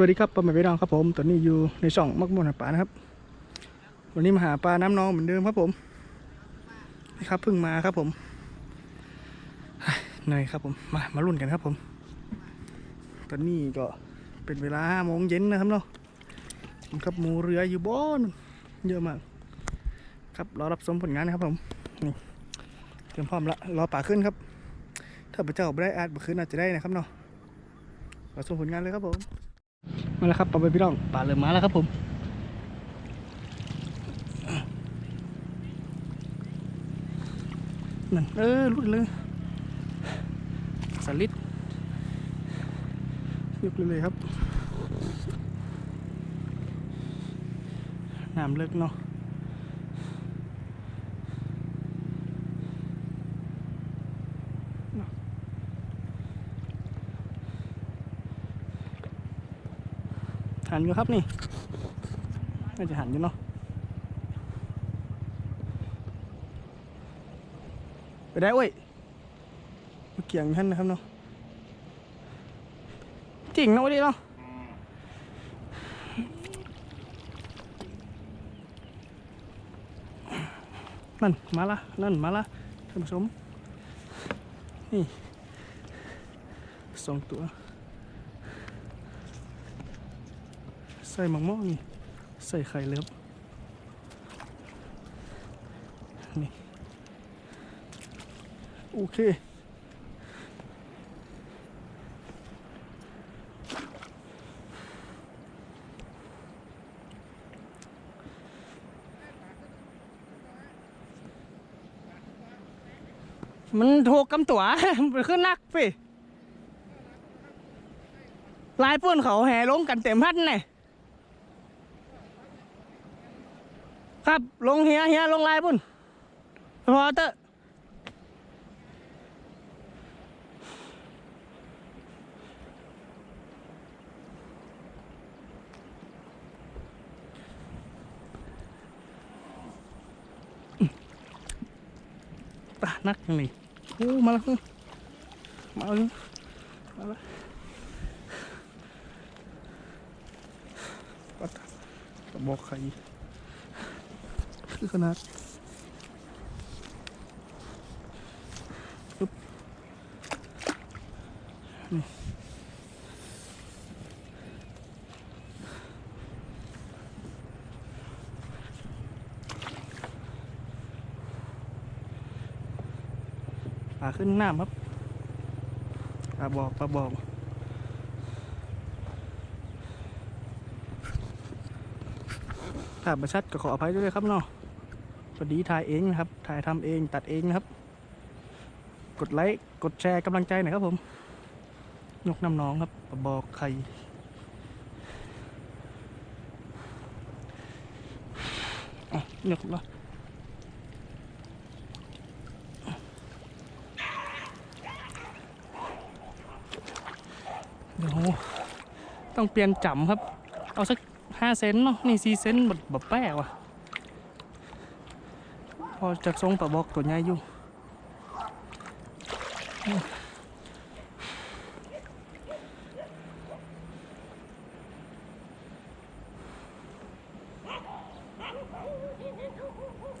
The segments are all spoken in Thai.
วัสดีครับป้าแม่พี่น้องครับผม ตอนนี้อยู่ในช่องมักม่วนหาปลานะครับ วันนี้มาหาปลาน้ำนองเหมือนเดิมครับผมนี่ครับเพิ่งมาครับผมเหนื่อยครับผมมามาลุ้นกันครับผม ตอนนี้ก็เป็นเวลาโมงเย็นนะครับเนาะครับหมูเรืออยู่บนเยอะมาก ครับรอรับชมผลงานนะครับผมนี่เตรียมพร้อมละรอป่าขึ้นครับ ถ้าพระเจ้าไม่ได้อาจบ่ขึ้นอาจจะได้นะครับเนาะรอชมผลงานเลยครับผม มาแล้วครับปลาไปพี่น้องปลาเริ่มมาแล้วครับผมนั่นเออลุดเลยสลิดยกเลยเลยครับน้ำเลิกเนาะ หันอยู่ครับนี่น่าจะหันอยู่เนาะไปได้เว้ยมาเกี่ยงท่านนะครับเนาะจริงเนาะวันนี้เนาะนั่น มาละนั่น มาละท่านผู้ชมนี่สองตัว ส่หมังม่วงนี่ ใส่ไข่เล็บนี่ โอเคมันถูกกำตัวมันขึ้นนักพี่ลายป้วนเขาแห่ลงกันเต็มพัดไง ครับลงเฮียเฮียลงลายปุ่นพอเตอะตานักยังนี่โอ้มาแล้วมาแล้วมาแล้วบอกไข่ คือขนาดปึ๊บนี่ปลาขึ้นน้ำครับปลาบอกปลาบอกถ้าประชัดก็ขออภัยด้วยครับเนาะ สวัสดีถ่ายเองนะครับ ถ่ายทำเองตัดเองนะครับ กดไลค์กดแชร์กำลังใจหน่อยครับผม นกน้ำน้องครับบอกไข่อะนกละเดี๋ยวต้องเปลี่ยนจำครับ เอาสักห้าเซนเนาะนี่สี่เซนแบบแบบแป๊กว่ะ พอจับทรงปลาบอกตัวใหญ่อยู่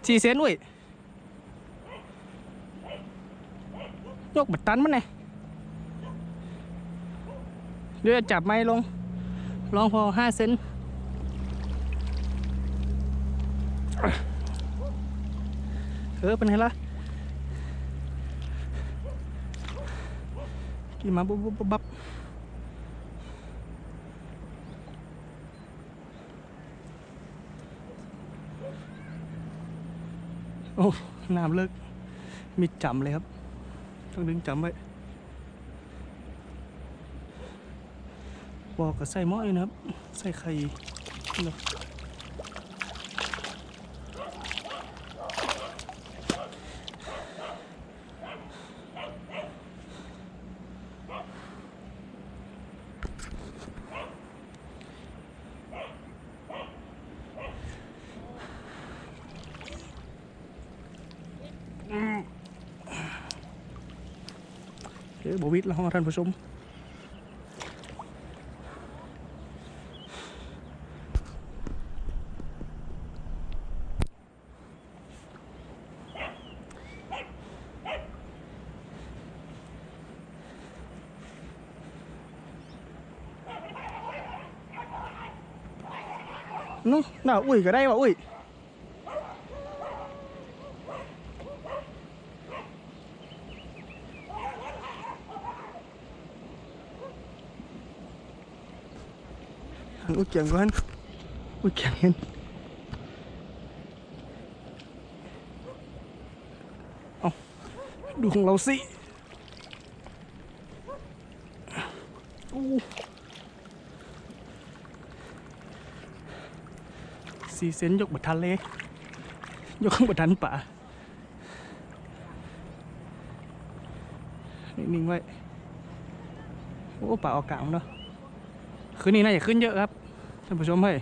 สี่เซนเว้ยยกบัดตันมันไงเดี๋ยวจับไม้ลง ลองพอห้าเซน เออเป็นไงล่ะกี่มาบุบบุบบุบบับโอ้น้ำเลิกมีจำเลยครับ ต้องดึงจำไว้บอกกับใส่หม้ออยู่นะครับใส่ไข่ chứ bộ biết là không thành phải sung nó, nào ui cái đây mà ui อุ้ยก็ได้ว่ะอุ้ยหันเกียงก่อนอุ้ยเกียงเห็นเอาดูของเราสิสีเซนยกบัทันเลยยกข้างบัทันป่านิ่งไว้ โอ้ป่าออกกลางเนาะคืนนี้น่าจะขึ้นเยอะครับ ท่านผู้ชมเฮ้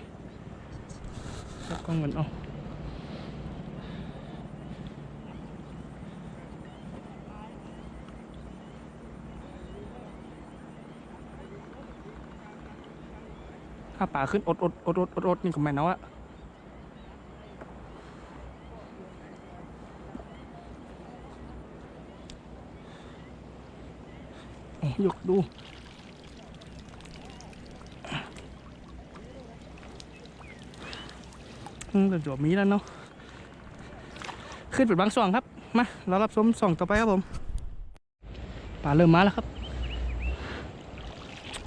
จับกล้องกันเอาถ้าป่าขึ้นอดอดอดอดอดอดนี่ก็แม่นเอาอะยกดู อืม เดี๋ยวจบมีแล้วเนาะขึ้นเป็นบางส่วนครับ มาเรารับชมส่องต่อไปครับผมป่าเริ่มมาแล้วครับ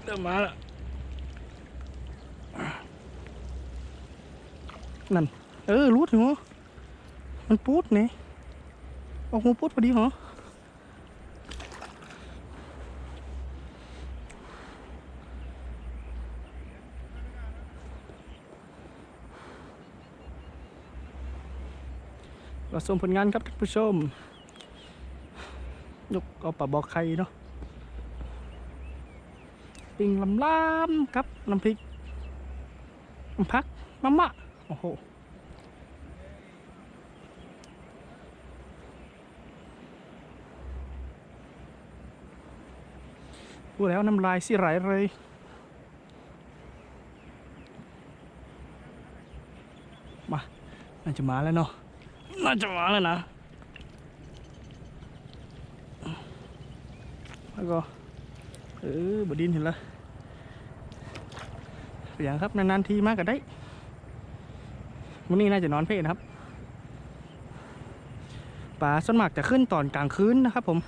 เริ่มมาแล้วนั่น เออรู้ถึงเหรอมันปูดเนี่ยออกหูปูดพอดีเหรอ เราชมผลงานครับท่านผู้ชม ยกเอาปลาบอกไข่เนาะปิงลำลำครับน้ำพริกน้ำพักมะมะโอ้โหพูดแล้วน้ำลายสิไหลเลยมาน่าจะมาแล้วเนาะ น่าจะมาแล้วนะแล้วก็เออบดินเห็นละอย่างครับนานๆทีมากก็ได้วันนี้น่าจะนอนเพลนะครับป่าส่วนมากจะขึ้นตอนกลางคืนนะครับผม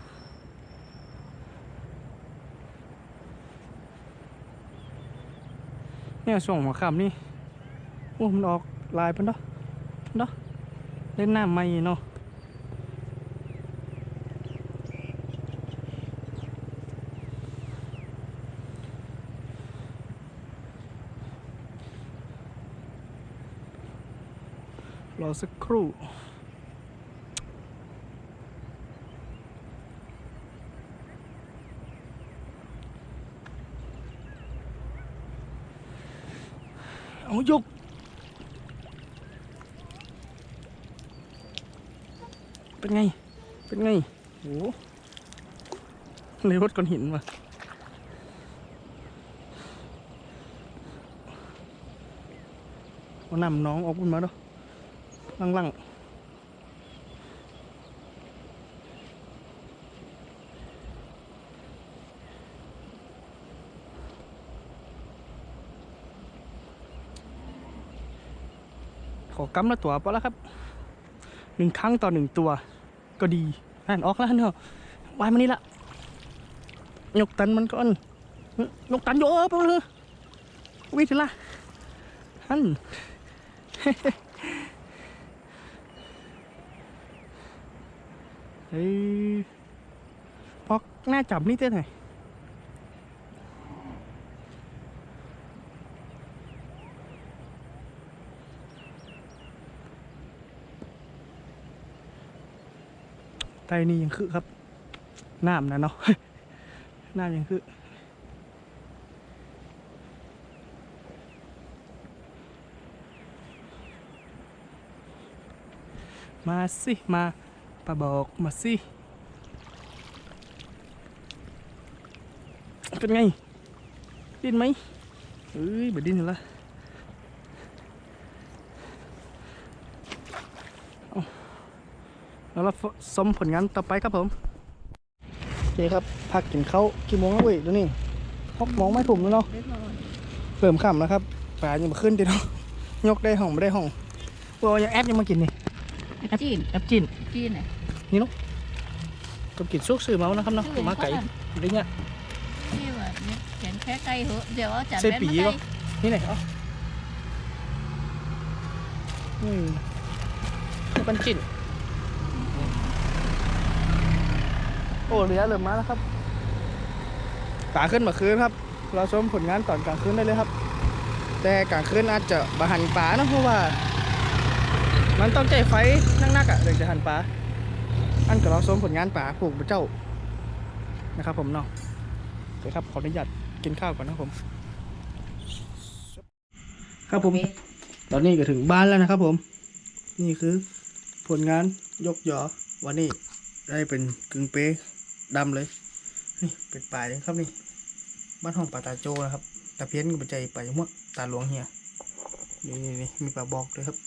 เนี่ยช่วงหัวค่ำนี่โอ้มันออกลายเพิ่นเนาะเนาะ ล่นน้ำไม่เนาะรอสักครู่เอายก เป็นไง เป็นไงโอ้เลยรถก้อนหินมาเอานำน้องออกมาเนาะลังๆขอกำละตัวปะแล้วครับ หนึ่งครั้งต่อหนึ่งตัว ก็ดีนั่นออกแล้วเนาะวายมานี่ละยกตันมันก่อนยกตันโยออไปเลยวิ่งถึงละฮันเฮ้ยพอกหน้าจับนี่เต้นหน ไตนี่ยังคือครับน้ำนะเนาะน้ำยังคือมาสิมาปะบอกมาสิ เป็นไง ดิ้นไหมเอ้ยบดดิ้นอยู่ละเอา แล้วเราชมผลงานต่อไปครับผมโอเคครับพักกินข้าวกี่โมงแล้วเว้ยเดี๋ยวนี้หกโมงไม่ถุ่มแล้วเนาะเรียบร้อยเริ่มค่ำแล้วครับป่ายังมาขึ้นดีเนาะยกได้ห้องไม่ได้ห้องพวกยังแอปยังมากินนี่จีนแอปจินจีนน่ะนี่เนาะก็กินซุกซื้อมานะครับเนาะซื้อมาไก่เขานั่นอะไรเงี้ยนี่ว่านี่เห็นแค่ไก่เหอะเดี๋ยวเอาจัดใส่แบนปีมาเหรไก่อนี่ไหนเอาอืมแล้วกันจิน โอ้เหลือเริ่มมาแล้วครับกลางคืนมื่อคืนครับ เราชมผลงานตอนกลางคืนได้เลยครับ แต่กลางคืนอาจจะบหันป่านะเพราะว่า มันต้องใจไฟนักๆอะถึงจะหันป่าอันก็เราชมผลงานป่าปลูกเจ้านะครับ ผมเนาะโอเคครับขออนุญาตกินข้าวก่อนนะครับผม ครับผม ตอนนี้ก็ถึงบ้านแล้วนะครับ ผม นี่คือ ผลงานยกหยอวันนี้ได้เป็นกึ่งเป๊ะ ดำเลย นี่เป็นป่าเลยครับนี่ บ้านห้องป่าตาโจนะครับตาเพี้ยนกับใจป่าหมดตาหลวงเฮียนี่นี่นี่มีป่าบอกด้วยครับ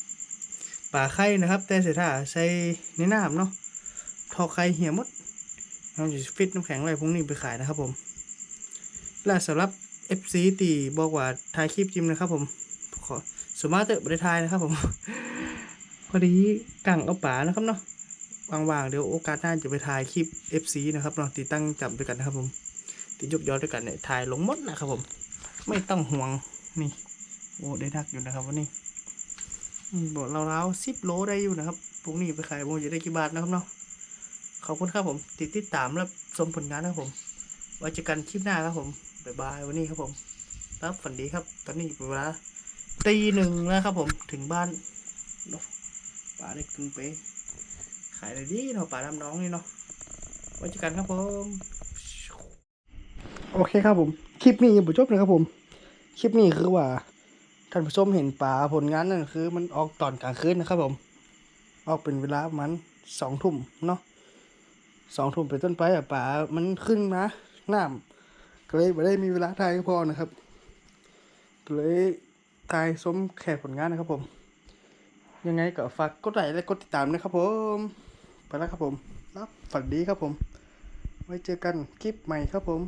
ป่าไข่นะครับ แต่เสียท่าใส่ในน้ำเนาะทอไข่เหี่ยมดเราจะฟิตน้ำแข็งไว้พรุ่งนี้ไปขายนะครับผมและสำหรับ FC ตีบอกว่าถ่ายคลิปจิมนะครับผมขอสวนมากเตอะบริทายนะครับผม พอดีกังเอาป่านะครับเนาะ ว่างๆเดี๋ยวโอกาสหน้าจะไปถ่ายคลิป FC นะครับเนาติดตั้งจับด้วยกันนะครับผมติดยกย้อนด้วยกันเนี่ยถ่ายลงมดนะครับผม ไม่ต้องห่วงนี่โอ้ได้ทักอยู่นะครับวันนี้บอกเราๆสิบโลได้อยู่นะครับพรุ่งนี้ไปขายโมจะได้กี่บาทนะครับเนาะขอบคุณครับผมติดติดตามและชมผลงานนะครับผมไว้เจอกันคลิปหน้าครับผมบ๊ายบายวันนี้ครับผมรับฝันดีครับ ตอนนี้เป็นเวลาตีหนึ่งแล้วครับผมถึงบ้านเนาะป่าเล็กกึ่งเป๊ะายอะไรดีเนาะป่าน้ำน้องนี่เนาะไว้เจอกันครับผม โอเคครับผม คลิปนี้ยังไม่จบนะครับผม คลิปนี้คือว่าท่านผู้ชมเห็นป่าผลงานนั่นคือ มันออกตอนกลางคืนนะครับผม ออกเป็นเวลาประมันสองทุ่มเนาะสองทุ่มเป็นต้นไปอะป่ามันขึ้นมาน้ำก็เลยไม่ได้มีเวลาถ่ายพอนะครับก็เลยทายสมแขกผลงานนะครับผม ยังไงก็ฝากกดไลค์และกดติดตามนะครับผม ไปแล้วครับผมรับฝันดีครับผม ไว้เจอกันคลิปใหม่ครับผม